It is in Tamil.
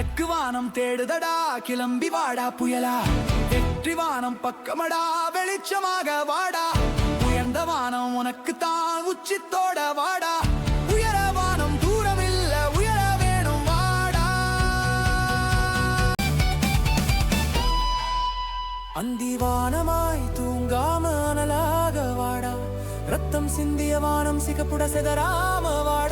கிழக்கு வானம் தேடுதடா கிளம்பி வாடா புயலா. வெற்றி வானம் பக்கமடா வெளிச்சமாக வாடா. உயர்ந்த வானம் உனக்கு தான் உச்சித்தோட வாடா. உயர வானம் தூரம் இல்ல உயர வேணும் வாடா. அந்திவானமாய் தூங்காம அனலாக வாடா. ரத்தம் சிந்திய வானம் சிகப்புட செதறாம வாடா.